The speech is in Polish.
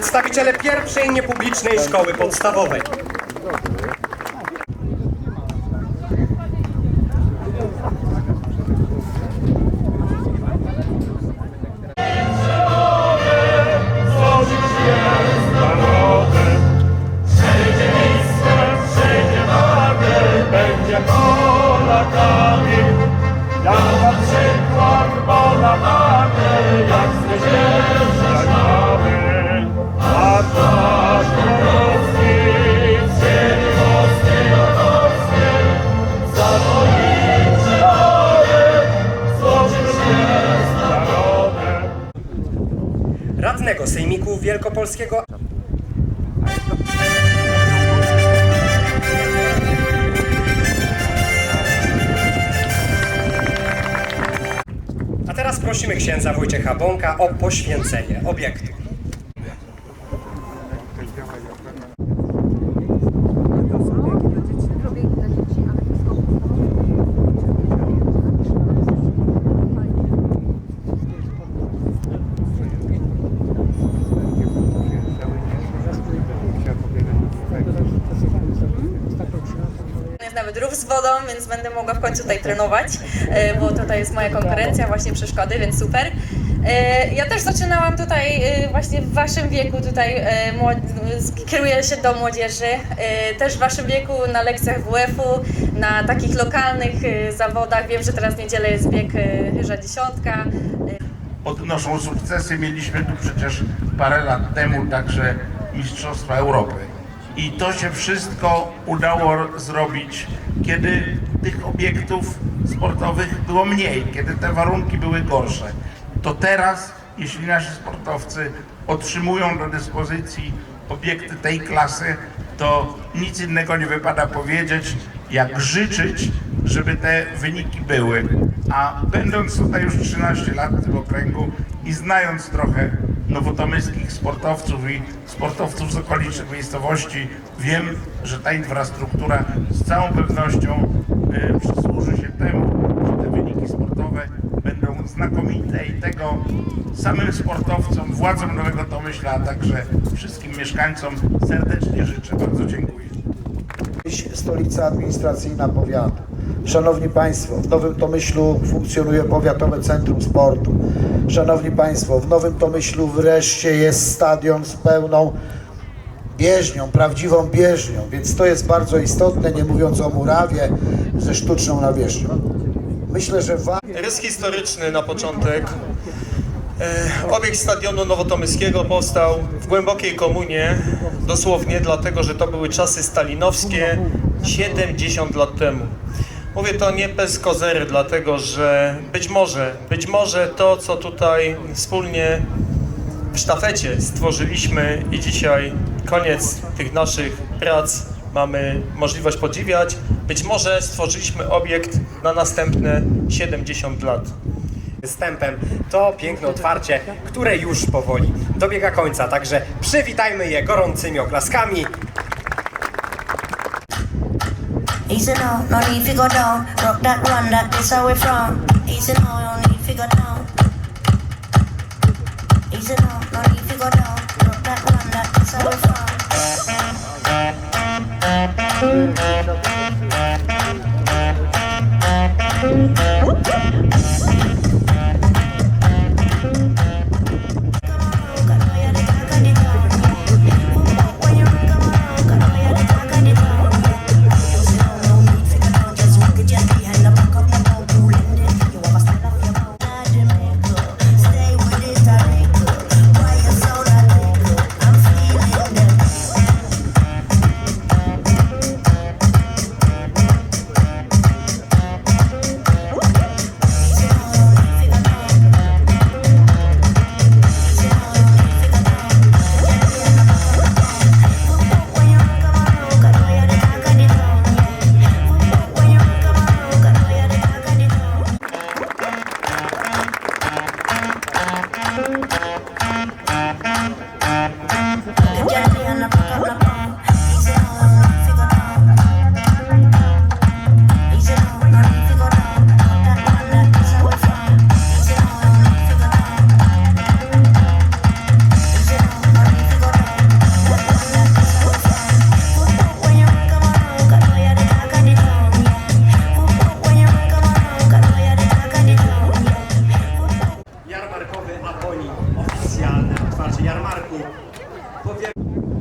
przedstawiciele pierwszej niepublicznej szkoły podstawowej. Wielkopolskiego A teraz prosimy księdza Wojciecha Bąka o poświęcenie obiektu. Z wodą, więc będę mogła w końcu tutaj trenować, e, bo tutaj jest moja konkurencja, właśnie przeszkody, więc super. E, Ja też zaczynałam tutaj e, właśnie w waszym wieku, tutaj kieruję się do młodzieży, też w waszym wieku na lekcjach WF-u, na takich lokalnych zawodach. Wiem, że teraz w niedzielę jest bieg Chyża Dziesiątka. odnoszą sukcesy. Mieliśmy tu przecież parę lat temu także Mistrzostwa Europy. I to się wszystko udało zrobić, kiedy tych obiektów sportowych było mniej, kiedy te warunki były gorsze. To teraz, jeśli nasi sportowcy otrzymują do dyspozycji obiekty tej klasy, to nic innego nie wypada powiedzieć, jak życzyć, żeby te wyniki były. A będąc tutaj już 13 lat w tym okręgu i znając trochę nowotomyskich sportowców i sportowców z okolicznych miejscowości, wiem, że ta infrastruktura z całą pewnością y, przysłuży się temu, że te wyniki sportowe będą znakomite i tego samym sportowcom, władzom Nowego Tomyśla, a także wszystkim mieszkańcom serdecznie życzę. Bardzo dziękuję. Stolica administracyjna powiatu. Szanowni Państwo, w Nowym Tomyślu funkcjonuje Powiatowe Centrum Sportu. Szanowni Państwo, w Nowym Tomyślu wreszcie jest stadion z pełną bieżnią, prawdziwą bieżnią, więc to jest bardzo istotne, nie mówiąc o murawie ze sztuczną nawierzchnią. Myślę, że wa- Rys historyczny na początek. E, Obiekt stadionu nowotomyskiego powstał w głębokiej komunie, dosłownie dlatego, że to były czasy stalinowskie 70 lat temu. Mówię to nie bez kozery, dlatego że być może, być może to, co tutaj wspólnie w sztafecie stworzyliśmy i dzisiaj koniec tych naszych prac mamy możliwość podziwiać. Być może stworzyliśmy obiekt na następne 70 lat. występem to piękne otwarcie, które już powoli dobiega końca. Także przywitajmy je gorącymi oklaskami. Easy now, no need to go down. Rock that one, that is how we from. Easy now, no need to go down. Easy now, no need to go down. Rock that one, that is how we from. Stay Polaków.